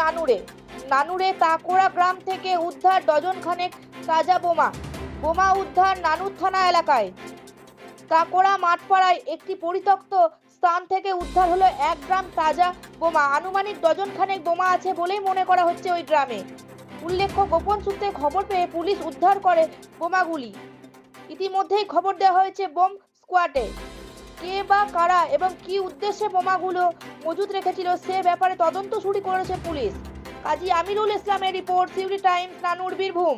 নানুরে। নানুরে তাকোড়া গ্রাম থেকে উদ্ধার ডজন খানেক তাজা বোমা। বোমা উদ্ধার নানুর থানা এলাকায়। কাকোড়া মাঠপাড়ায় একটি পরিত্যক্ত স্থান থেকে উদ্ধার হলো এক গ্রাম তাজা বোমা। আনুমানিক ডজন খানেক বোমা আছে বলেই মনে করা হচ্ছে ওই গ্রামে। উল্লেখ্য, গোপন সূত্রে খবর পেয়ে পুলিশ উদ্ধার করে বোমাগুলি। ইতিমধ্যেই খবর দেওয়া হয়েছে বোম স্কোয়াডে। কে বা কারা এবং কি উদ্দেশ্যে বোমাগুলো মজুদ রেখেছিল, সে ব্যাপারে তদন্ত শুরু করেছে পুলিশ। কাজী আমিরুল ইসলামের রিপোর্ট সিউরি টাইমস, নানুর বীরভূম।